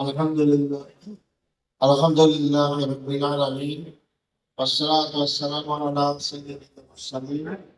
الحمد لله. الحمد لله رب العالمين. والصلاة والسلام على سيد المرسلين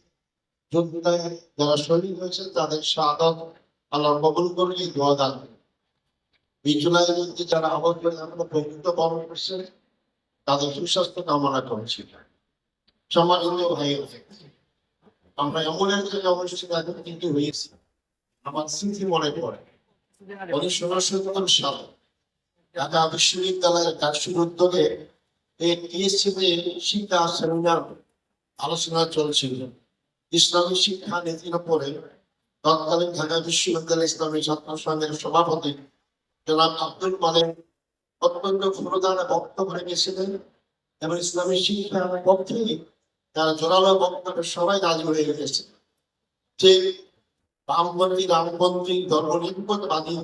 যারা শহীদ হয়েছে তাদের সাদত আল্লাহ কবুল করে দোয়া দান। এই মধ্যে যারা এখনও প্রকৃত বরণ করছে তাদের সুস্বাস্থ্য কামনা করছি। সম্মানিত ভাই, আমরা এমন এক জায়গায় অবশ্যই এখন কিন্তু হয়েছি। আমার স্মৃতি মনে পড়ে। উনিশশো উনসত্তর সালে ঢাকা বিশ্ববিদ্যালয়ের কাশির উদ্যোগে এই টিএসসিতে শিক্ষা সেমিনার আলোচনা চলছিল। ইসলামী শিক্ষা নীতির উপরে তৎকালীন ঢাকা বিশ্ববিদ্যালয় ইসলামী ছাত্র সংঘের সভাপতি জনাব আব্দুল মালেক অত্যন্ত ক্ষমতার বক্তব্য রেখেছিলেন এবং ইসলামী শিক্ষার পক্ষে তারা জোরালো বক্তব্যে সবাই রাজি হয়ে গেছে। যে বামপন্থী, রামপন্থী, ধর্মনিরপেক্ষবাদী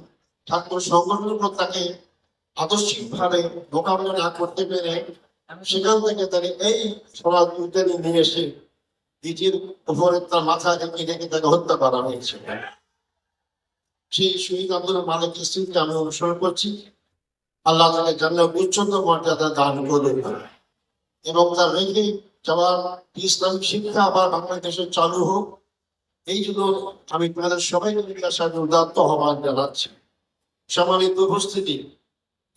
ছাত্র সংগঠনগুলো তাকে আদর্শিকভাবে মোকাবিলা না করতে পেরে সেখান থেকে তারা এই সমাজ উদ্যানে নিয়ে এসে উপরে তার মাথা তাকে হত্যা করা সেই শহীদ আব্দুল আমি অনুসরণ করছি। আল্লাহ তাকে জানলে উচ্চতর মর্যাদা দান এবং তার রেখে যাওয়ার ইসলামিক শিক্ষা আবার বাংলাদেশে চালু হোক। এই জন্য আমি তোমাদের সবাইকে জিজ্ঞাসার উদাত্ত আহ্বান জানাচ্ছি। সম্মানিত উপস্থিতি,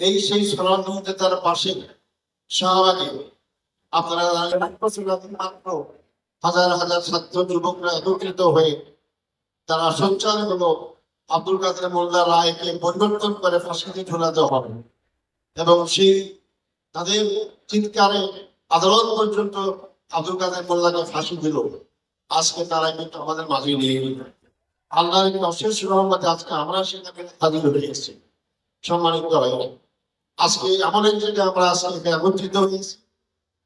এই সেই স্মরণীতে তার পাশে শাহবাগে আপনারা হাজার হাজার ছাত্র যুবকরা একত্রিত হয়ে তারা সঞ্চার হলো আব্দুল কাদের মোল্লা রায়কে পরিবর্তন করে ফাঁসিতে ঝোলাতে হবে। এবং সেই তাদের চিৎকারে আদালত পর্যন্ত আব্দুল কাদের মোল্লাকে ফাঁসি দিল। আজকে তারা কিন্তু আমাদের মাঝে নিয়ে একটি অশেষ রহমতে আজকে আমরা সেখানে হাজির হয়ে এসেছি সম্মানিত হয় আজকে এক জায়গায় আমরা আজকে একত্রিত হয়েছি।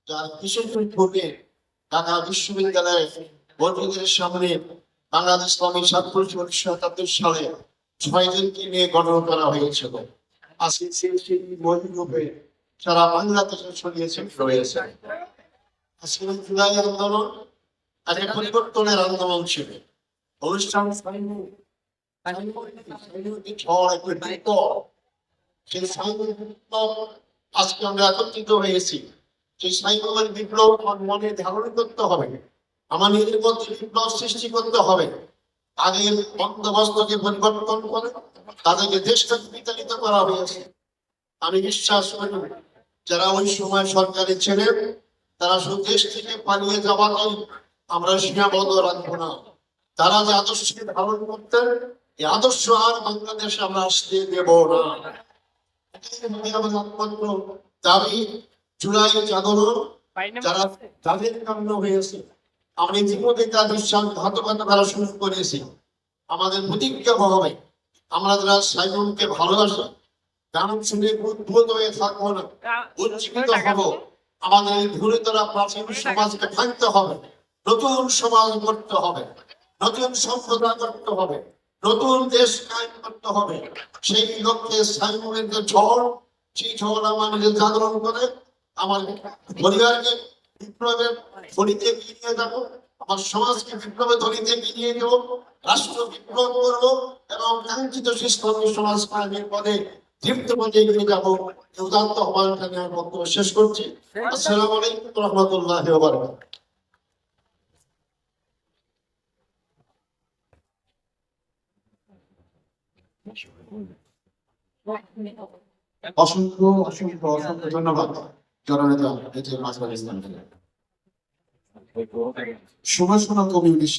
যার বিশেষ পূর্বে ঢাকা বিশ্ববিদ্যালয়ের মসজিদের সামনে বাংলাদেশ ইসলামী ছাত্র উনিশশো একাত্তর সালে ছয়জনকে নিয়ে গঠন করা হয়েছিল। আজকে সেই সেই সারা বাংলাদেশে রয়েছে। জুলাই আন্দোলন আর এক পরিবর্তনের আন্দোলন ছিল। অনুষ্ঠান আজকে আমরা একত্রিত হয়েছি। বিপ্লব আমার মনে ধারণ করতে হবে। আমার নিজের মধ্যে বিপ্লব সৃষ্টি করতে হবে। আগের বন্দোবস্তকে পরিবর্তন করে তাদেরকে করা হয়েছে। আমি বিশ্বাস করি, যারা ওই সময় সরকারি ছিলেন, তারা শুধু দেশ থেকে পালিয়ে যাওয়াকে আমরা সীমাবদ্ধ রাখব না। তারা যে আদর্শকে ধারণ করতেন এই আদর্শ আর বাংলাদেশে আমরা আসতে দেব না। দাবি। জুলাই জাগরণ যারা তাদের কাম্য হয়েছে। আমরা ইতিমধ্যে তাদের ঘাতকতা করা শুরু করেছি। আমাদের প্রতিজ্ঞা হবে। আমরা যারা সাইমনকে ভালোবাসি গান শুনে উদ্ভূত হয়ে থাকব না উজ্জীবিত হব। আমাদের এই গুরুতর প্রাচীন সমাজকে ভাঙতে হবে। নতুন সমাজ করতে হবে। নতুন সম্প্রদায় করতে হবে। নতুন দেশ কায়েম করতে হবে। সেই লক্ষ্যে সাইমনের যে ঝড় সেই ঝড় আমাদের জাগরণ করে। আমার পরিবারকে বিপ্লবের ধরিতে নিয়ে যাব আমার সমাজকে বিপ্লবে ধরিতে নিয়ে যাব রাষ্ট্র বিপ্লব করব এবং কাঙ্ক্ষিত সুস্থ সমাজ কায়েমের পদে পদে এগিয়ে যাব। আহ্বানটা নিয়ে আমি বক্তব্য শেষ করছি। আসসালামু আলাইকুম রহমতুল্লাহ অসংখ্য অসংখ্য অসংখ্য ধন্যবাদ। জননেতা এটি মাঝবাড়ি শুভ শোনা কমিউনিস্ট